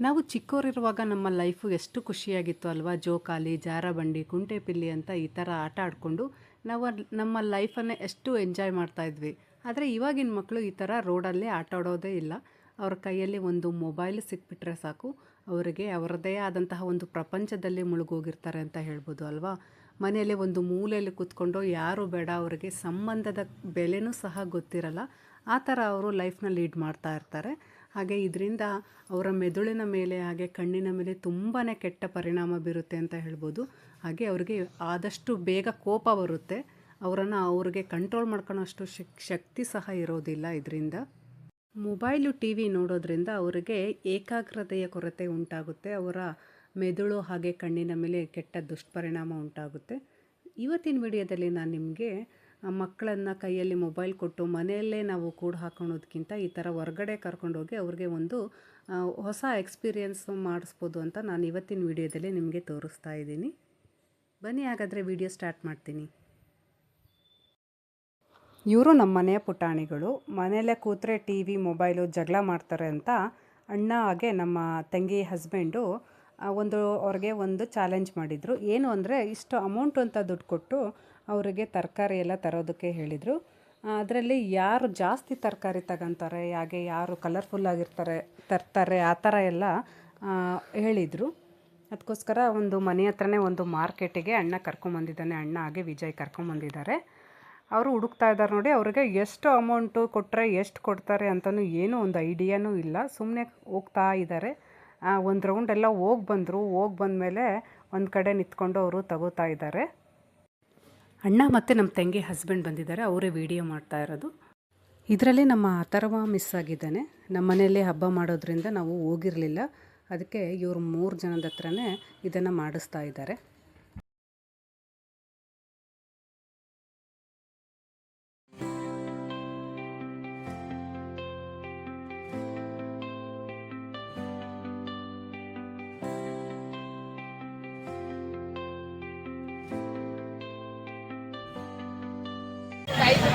ನಾವು ಚಿಕ್ಕವರಿರುವಾಗ ನಮ್ಮ ಲೈಫು ಎಷ್ಟು ಖುಷಿಯಾಗಿತ್ತು ಅಲ್ವಾ? ಜೋಕಾಲಿ ಜಾರಬಂಡಿ, ಕುಂಟೆಪಿಲ್ಲಿ ಅಂತ ಈ ಥರ ಆಟ ಆಡಿಕೊಂಡು ನಾವು ನಮ್ಮ ಲೈಫನ್ನೇ ಎಷ್ಟು ಎಂಜಾಯ್ ಮಾಡ್ತಾ ಇದ್ವಿ. ಆದರೆ ಇವಾಗಿನ ಮಕ್ಕಳು ಈ ಥರ ರೋಡಲ್ಲಿ ಆಟ ಆಡೋದೇ ಇಲ್ಲ. ಅವ್ರ ಕೈಯಲ್ಲಿ ಒಂದು ಮೊಬೈಲ್ ಸಿಕ್ಬಿಟ್ರೆ ಸಾಕು. ಅವರಿಗೆ ಅವರದೇ ಆದಂತಹ ಒಂದು ಪ್ರಪಂಚದಲ್ಲಿ ಮುಳುಗೋಗಿರ್ತಾರೆ ಅಂತ ಹೇಳ್ಬೋದು ಅಲ್ವಾ? ಮನೆಯಲ್ಲಿ ಒಂದು ಮೂಲೆಯಲ್ಲಿ ಕೂತ್ಕೊಂಡು ಯಾರು ಬೇಡ, ಅವರಿಗೆ ಸಂಬಂಧದ ಬೆಲೆನೂ ಸಹ ಗೊತ್ತಿರಲ್ಲ. ಆ ಥರ ಅವರು ಲೈಫ್ನ ಲೀಡ್ ಮಾಡ್ತಾ ಇರ್ತಾರೆ. ಹಾಗೆ ಇದರಿಂದ ಅವರ ಮೆದುಳಿನ ಮೇಲೆ, ಹಾಗೆ ಕಣ್ಣಿನ ಮೇಲೆ ತುಂಬಾ ಕೆಟ್ಟ ಪರಿಣಾಮ ಬೀರುತ್ತೆ ಅಂತ ಹೇಳ್ಬೋದು. ಹಾಗೆ ಅವರಿಗೆ ಆದಷ್ಟು ಬೇಗ ಕೋಪ ಬರುತ್ತೆ. ಅವರನ್ನು ಅವ್ರಿಗೆ ಕಂಟ್ರೋಲ್ ಮಾಡ್ಕೊಳ್ಳೋಷ್ಟು ಶಕ್, ಶಕ್ತಿ ಸಹ ಇರೋದಿಲ್ಲ ಇದರಿಂದ. ಮೊಬೈಲು ಟಿ ವಿ ನೋಡೋದ್ರಿಂದ ಅವರಿಗೆ ಏಕಾಗ್ರತೆಯ ಕೊರತೆ ಉಂಟಾಗುತ್ತೆ. ಅವರ ಮೆದುಳು, ಹಾಗೆ ಕಣ್ಣಿನ ಮೇಲೆ ಕೆಟ್ಟ ದುಷ್ಪರಿಣಾಮ ಉಂಟಾಗುತ್ತೆ. ಇವತ್ತಿನ ವಿಡಿಯೋದಲ್ಲಿ ನಾನು ನಿಮಗೆ ಮಕ್ಕಳನ್ನು ಕೈಯಲ್ಲಿ ಮೊಬೈಲ್ ಕೊಟ್ಟು ಮನೆಯಲ್ಲೇ ನಾವು ಕೂಡ ಹಾಕೊಳೋದಕ್ಕಿಂತ ಈ ಥರ ಹೊರ್ಗಡೆ ಕರ್ಕೊಂಡೋಗಿ ಅವ್ರಿಗೆ ಒಂದು ಹೊಸ ಎಕ್ಸ್ಪೀರಿಯೆನ್ಸ್ ಮಾಡಿಸ್ಬೋದು ಅಂತ ನಾನು ಇವತ್ತಿನ ವಿಡಿಯೋದಲ್ಲಿ ನಿಮಗೆ ತೋರಿಸ್ತಾ ಇದ್ದೀನಿ. ಬನ್ನಿ ಹಾಗಾದರೆ ವಿಡಿಯೋ ಸ್ಟಾರ್ಟ್ ಮಾಡ್ತೀನಿ. ಇವರು ನಮ್ಮ ಮನೆಯ ಪುಟಾಣಿಗಳು. ಮನೆಯಲ್ಲೇ ಕೂತ್ರೆ ಟಿ ವಿ, ಮೊಬೈಲು ಜಗಳ ಮಾಡ್ತಾರೆ ಅಂತ ಅಣ್ಣ ಹಾಗೆ ನಮ್ಮ ತಂಗಿ, ಹಸ್ಬೆಂಡು ಒಂದು ಅವ್ರಿಗೆ ಒಂದು ಚಾಲೆಂಜ್ ಮಾಡಿದರು. ಏನು ಅಂದರೆ ಇಷ್ಟು ಅಮೌಂಟು ಅಂತ ದುಡ್ಡು ಕೊಟ್ಟು ಅವರಿಗೆ ತರಕಾರಿ ಎಲ್ಲ ತರೋದಕ್ಕೆ ಹೇಳಿದರು. ಅದರಲ್ಲಿ ಯಾರು ಜಾಸ್ತಿ ತರಕಾರಿ ತಗೊಂತಾರೆ, ಹಾಗೆ ಯಾರು ಕಲರ್ಫುಲ್ ಆಗಿರ್ತಾರೆ, ತರ್ತಾರೆ, ಆ ಥರ ಎಲ್ಲ ಹೇಳಿದರು. ಅದಕ್ಕೋಸ್ಕರ ಒಂದು ಮನೆ ಹತ್ರನೇ ಒಂದು ಮಾರ್ಕೆಟಿಗೆ ಅಣ್ಣ ಕರ್ಕೊಂಬಂದಿದ್ದಾನೆ. ಅಣ್ಣ ಹಾಗೆ ವಿಜಯ್ ಕರ್ಕೊಂಬಂದಿದ್ದಾರೆ. ಅವರು ಹುಡುಕ್ತಾ ಇದ್ದಾರೆ ನೋಡಿ, ಅವರಿಗೆ ಎಷ್ಟು ಅಮೌಂಟು ಕೊಟ್ಟರೆ ಎಷ್ಟು ಕೊಡ್ತಾರೆ ಅಂತಲೂ ಏನೂ ಒಂದು ಐಡಿಯಾನೂ ಇಲ್ಲ. ಸುಮ್ಮನೆ ಹೋಗ್ತಾ ಇದ್ದಾರೆ. ಒಂದು ರೌಂಡ್ ಎಲ್ಲ ಹೋಗಿ ಬಂದರು. ಹೋಗಿ ಬಂದಮೇಲೆ ಒಂದು ಕಡೆ ನಿಂತ್ಕೊಂಡು ಅವರು ತಗೋತಾ ಇದ್ದಾರೆ. ಅಣ್ಣ ಮತ್ತು ನಮ್ಮ ತಂಗಿ ಹಸ್ಬೆಂಡ್ ಬಂದಿದ್ದಾರೆ. ಅವರೇ ವೀಡಿಯೋ ಮಾಡ್ತಾ ಇರೋದು. ಇದರಲ್ಲಿ ನಮ್ಮ ಅಥರ್ವ ಮಿಸ್ ಆಗಿದ್ದಾನೆ. ನಮ್ಮ ಮನೆಯಲ್ಲಿ ಹಬ್ಬ ಮಾಡೋದ್ರಿಂದ ನಾವು ಹೋಗಿರಲಿಲ್ಲ. ಅದಕ್ಕೆ ಇವರು ಮೂರು ಜನದ ಹತ್ರನೇ ಇದನ್ನು ಮಾಡಿಸ್ತಾ ಇದ್ದಾರೆ.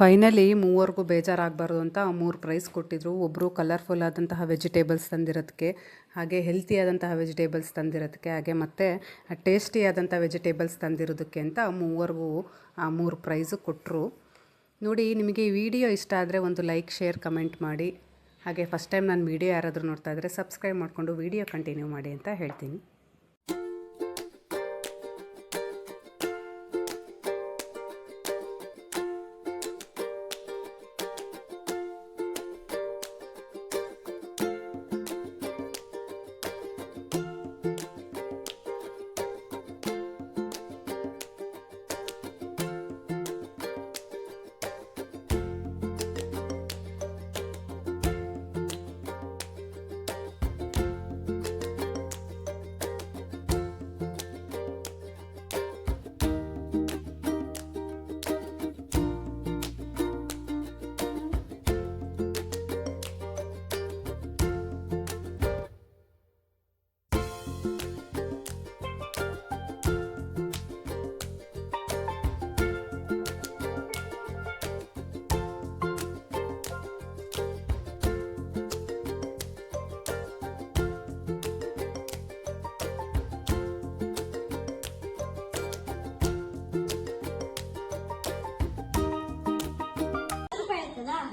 ಫೈನಲಿ ಮೂವರಿಗೂ ಬೇಜಾರಾಗಬಾರ್ದು ಅಂತ ಮೂರು ಪ್ರೈಸ್ ಕೊಟ್ಟಿದ್ರು. ಒಬ್ಬರು ಕಲರ್ಫುಲ್ ಆದಂತಹ ವೆಜಿಟೇಬಲ್ಸ್ ತಂದಿರೋದಕ್ಕೆ, ಹಾಗೆ ಹೆಲ್ತಿ ಆದಂತಹ ವೆಜಿಟೇಬಲ್ಸ್ ತಂದಿರೋದಕ್ಕೆ, ಹಾಗೆ ಮತ್ತು ಟೇಸ್ಟಿ ಆದಂಥ ವೆಜಿಟೇಬಲ್ಸ್ ತಂದಿರೋದಕ್ಕೆ ಅಂತ ಮೂವರಿಗೂ ಆ ಮೂರು ಪ್ರೈಸು ಕೊಟ್ಟರು ನೋಡಿ, ನಿಮಗೆ ಈ ವಿಡಿಯೋ ಇಷ್ಟ ಆದರೆ ಒಂದು ಲೈಕ್ ಶೇರ್ ಕಮೆಂಟ್ ಮಾಡಿ. ಹಾಗೆ ಫಸ್ಟ್ ಟೈಮ್ ನಾನು ವಿಡಿಯೋ ಯಾರಾದರೂ ನೋಡ್ತಾ ಇದ್ದರೆ ಸಬ್ಸ್ಕ್ರೈಬ್ ಮಾಡಿಕೊಂಡು ವಿಡಿಯೋ ಕಂಟಿನ್ಯೂ ಮಾಡಿ ಅಂತ ಹೇಳ್ತೀನಿ.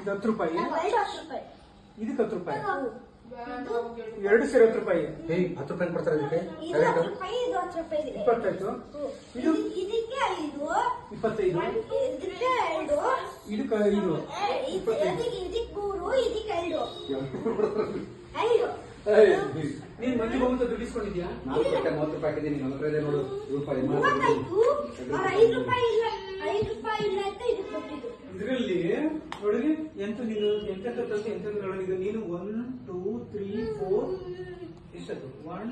ಇದು ಹತ್ತು ರೂಪಾಯಿ. ಇದಕ್ಕೆ ಹತ್ತು ರೂಪಾಯಿ? ಎರಡು ಸೇರಿ ಹತ್ತು ರೂಪಾಯಿ. ಹೇಯ್ ಹತ್ತು ರೂಪಾಯಿ ಕೊಡ್ತಾರೆ ಇದಕ್ಕೆ? ಇಪ್ಪತ್ತೈದು? ಇದು- ಇಪ್ಪತ್ತೈದು? ಇದಕ್ಕೆ ಐದು. ನೀನ್ ಮಂದಿ ಬಹುಮತ ದುಡ್ಡಿಸ್ಕೊಂಡಿದ್ಯಾ ನಾಲ್ಕು ರೂಪಾಯಿ ಮೂವತ್ತು ರೂಪಾಯಿ ಹಾಕಿದ್ದೀನಿ ನನ್ನ ಹತ್ರ ಇದೆ ನೋಡು. ರೂಪಾಯಿ ಮೂವತ್ತೈದು ಅವ್ರು ಐದು ರೂಪಾಯಿ ಇಲ್ಲ ಐದು ರೂಪಾಯಿ ಇಲ್ಲ ಅಂತ ಇದಕ್ಕೆ ಕೊಟ್ಟಿದ್ದು ಇದರಲ್ಲಿ ನೋಡಿದ್ರಿ? ಎಂತ ನೀನು ತಂದು ಎಂತೆಂತ ನೋಡಿದ ನೀನು ಒನ್ ಟೂ ತ್ರೀ ಫೋರ್ ಎಷ್ಟದು? ಒನ್